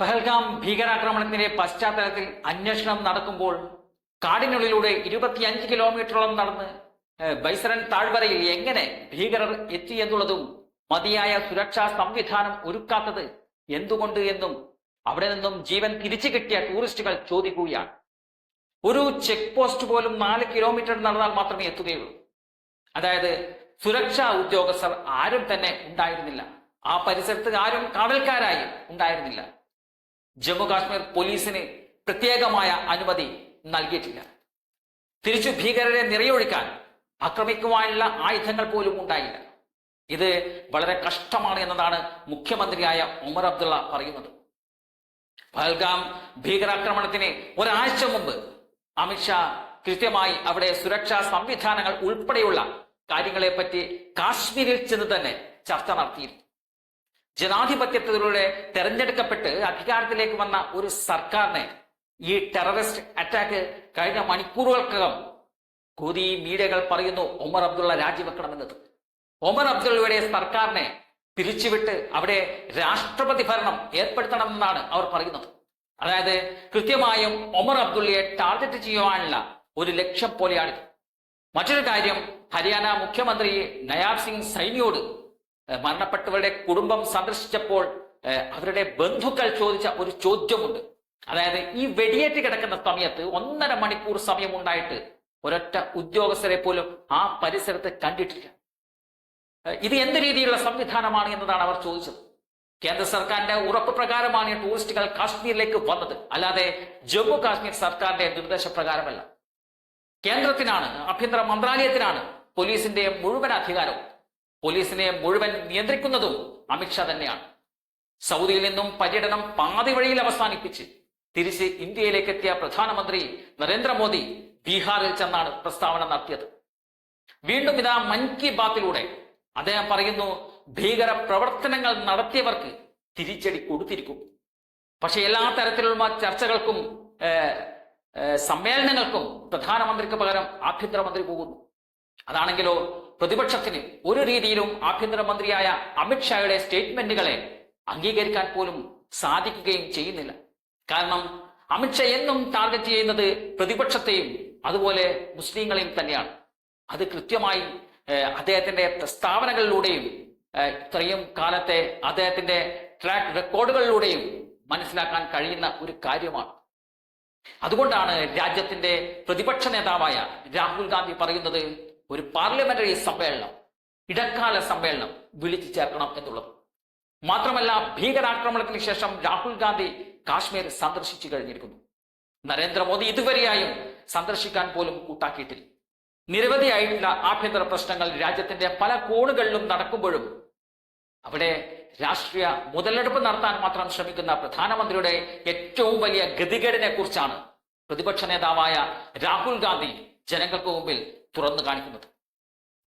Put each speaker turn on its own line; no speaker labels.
പഹൽഗാം ഭീകരാക്രമണത്തിന്റെ പശ്ചാത്തലത്തിൽ അന്വേഷണം നടക്കുമ്പോൾ കാടിനുള്ളിലൂടെ ഇരുപത്തിയഞ്ച് കിലോമീറ്ററോളം നടന്ന് ബൈസറൻ താഴ്വരയിൽ എങ്ങനെ ഭീകരർ എത്തി എന്നുള്ളതും മതിയായ സുരക്ഷാ സംവിധാനം ഒരുക്കാത്തത് എന്തുകൊണ്ട് എന്നും അവിടെ നിന്നും ജീവൻ തിരിച്ചു കിട്ടിയ ടൂറിസ്റ്റുകൾ ചോദിക്കുകയാണ്. ഒരു ചെക്ക് പോസ്റ്റ് പോലും നാല് കിലോമീറ്റർ നടന്നാൽ മാത്രമേ എത്തുകയുള്ളൂ. അതായത് സുരക്ഷാ ഉദ്യോഗസ്ഥർ ആരും തന്നെ ഉണ്ടായിരുന്നില്ല. ആ പരിസരത്ത് ആരും കാവൽക്കാരായി ഉണ്ടായിരുന്നില്ല. ജമ്മു കാശ്മീർ പോലീസിന് പ്രത്യേകമായ അനുമതി നൽകിയിട്ടില്ല. തിരിച്ചു ഭീകരരെ നിറയൊഴിക്കാൻ ആക്രമിക്കുവാനുള്ള ആയുധങ്ങൾ പോലും ഉണ്ടായില്ല. ഇത് വളരെ കഷ്ടമാണ് എന്നതാണ് മുഖ്യമന്ത്രിയായ ഉമർ അബ്ദുള്ള പറയുന്നത്. പഹൽഗാം ഭീകരാക്രമണത്തിന് ഒരാഴ്ച മുമ്പ് അമിത്ഷാ കൃത്യമായി അവിടെ സുരക്ഷാ സംവിധാനങ്ങൾ ഉൾപ്പെടെയുള്ള കാര്യങ്ങളെപ്പറ്റി കാശ്മീരിൽ ചെന്ന് തന്നെ ചർച്ച നടത്തിയിരുന്നു. ജനാധിപത്യത്തിലൂടെ തെരഞ്ഞെടുക്കപ്പെട്ട് അധികാരത്തിലേക്ക് വന്ന ഒരു സർക്കാരിനെ ഈ ടെററിസ്റ്റ് അറ്റാക്ക് കഴിഞ്ഞ മണിക്കൂറുകൾക്കകം കൂതി മീഡിയകൾ പറയുന്നു ഒമർ അബ്ദുള്ള രാജിവെക്കണമെന്നത്. ഒമർ അബ്ദുള്ളയുടെ സർക്കാരിനെ പിരിച്ചുവിട്ട് അവിടെ രാഷ്ട്രപതി ഭരണം ഏർപ്പെടുത്തണമെന്നാണ് അവർ പറയുന്നത്. അതായത് കൃത്യമായും ഒമർ അബ്ദുള്ളയെ ടാർഗറ്റ് ചെയ്യുവാനുള്ള ഒരു ലക്ഷ്യം പോലെയാണിത്. മറ്റൊരു കാര്യം ഹരിയാന മുഖ്യമന്ത്രി നയാബ് സിംഗ് സൈനിയോട് മരണപ്പെട്ടവരുടെ കുടുംബം സന്ദർശിച്ചപ്പോൾ അവരുടെ ബന്ധുക്കൾ ചോദിച്ച ഒരു ചോദ്യമുണ്ട്. അതായത് ഈ വെടിയേറ്റ് കിടക്കുന്ന സമയത്ത് ഒന്നര മണിക്കൂർ സമയമുണ്ടായിട്ട് ഒരൊറ്റ ഉദ്യോഗസ്ഥരെ പോലും ആ പരിസരത്ത് കണ്ടിട്ടില്ല. ഇത് എന്ത് രീതിയിലുള്ള സംവിധാനമാണ് എന്നതാണ് അവർ ചോദിച്ചത്. കേന്ദ്ര സർക്കാരിന്റെ ഉറപ്പ് പ്രകാരമാണ് ടൂറിസ്റ്റുകൾ കാശ്മീരിലേക്ക് വന്നത്. അല്ലാതെ ജമ്മു കാശ്മീർ സർക്കാരിന്റെ നിർദ്ദേശപ്രകാരമല്ല. കേന്ദ്രത്തിനാണ് ആഭ്യന്തര മന്ത്രാലയത്തിനാണ് പോലീസിന്റെ മുഴുവൻ അധികാരവും. പോലീസിനെ മുഴുവൻ നിയന്ത്രിക്കുന്നതും അമിത്ഷാ തന്നെയാണ്. സൗദിയിൽ നിന്നും പര്യടനം പാതി വഴിയിൽ അവസാനിപ്പിച്ച് തിരിച്ച് ഇന്ത്യയിലേക്ക് എത്തിയ പ്രധാനമന്ത്രി നരേന്ദ്രമോദി ബീഹാറിൽ ചെന്നാണ് പ്രസ്താവന നടത്തിയത്. വീണ്ടും ഇതാ മൻ കി ബാത്തിലൂടെ അദ്ദേഹം പറയുന്നു ഭീകര പ്രവർത്തനങ്ങൾ നടത്തിയവർക്ക് തിരിച്ചടി കൊടുത്തിരിക്കും. പക്ഷെ എല്ലാ തരത്തിലുള്ള ചർച്ചകൾക്കും സമ്മേളനങ്ങൾക്കും പ്രധാനമന്ത്രിക്ക് പകരം ആഭ്യന്തരമന്ത്രി പോകുന്നു. അതാണെങ്കിലോ പ്രതിപക്ഷത്തിന് ഒരു രീതിയിലും ആഭ്യന്തരമന്ത്രിയായ അമിത്ഷായുടെ സ്റ്റേറ്റ്മെന്റുകളെ അംഗീകരിക്കാൻ പോലും സാധിക്കുകയും ചെയ്യുന്നില്ല. കാരണം അമിത്ഷാ എന്നും ടാർഗറ്റ് ചെയ്യുന്നത് പ്രതിപക്ഷത്തെയും അതുപോലെ മുസ്ലിങ്ങളെയും തന്നെയാണ്. അത് കൃത്യമായി അദ്ദേഹത്തിന്റെ പ്രസ്താവനകളിലൂടെയും ഇത്രയും കാലത്തെ അദ്ദേഹത്തിന്റെ ട്രാക്ക് റെക്കോർഡുകളിലൂടെയും മനസ്സിലാക്കാൻ കഴിയുന്ന ഒരു കാര്യമാണ്. അതുകൊണ്ടാണ് രാജ്യത്തിന്റെ പ്രതിപക്ഷ നേതാവായ രാഹുൽ ഗാന്ധി പറയുന്നത് ഒരു പാർലമെന്ററി സമ്മേളനം ഇടക്കാല സമ്മേളനം വിളിച്ചു ചേർക്കണം എന്നുള്ളത്. മാത്രമല്ല ഭീകരാക്രമണത്തിന് ശേഷം രാഹുൽ ഗാന്ധി കാശ്മീർ സന്ദർശിച്ചു കഴിഞ്ഞിരിക്കുന്നു. നരേന്ദ്രമോദി ഇതുവരെയായും സന്ദർശിക്കാൻ പോലും കൂട്ടാക്കിയിട്ടില്ല. നിരവധിയായിട്ടുള്ള ആഭ്യന്തര പ്രശ്നങ്ങൾ രാജ്യത്തിന്റെ പല കോണുകളിലും നടക്കുമ്പോഴും അവിടെ രാഷ്ട്രീയ മുതലെടുപ്പ് നടത്താൻ മാത്രം ശ്രമിക്കുന്ന പ്രധാനമന്ത്രിയുടെ ഏറ്റവും വലിയ ഗതികേടിനെ കുറിച്ചാണ് പ്രതിപക്ഷ നേതാവായ രാഹുൽ ഗാന്ധി ജനങ്ങൾക്ക് മുമ്പിൽ തുറന്നു കാണിക്കുന്നത്.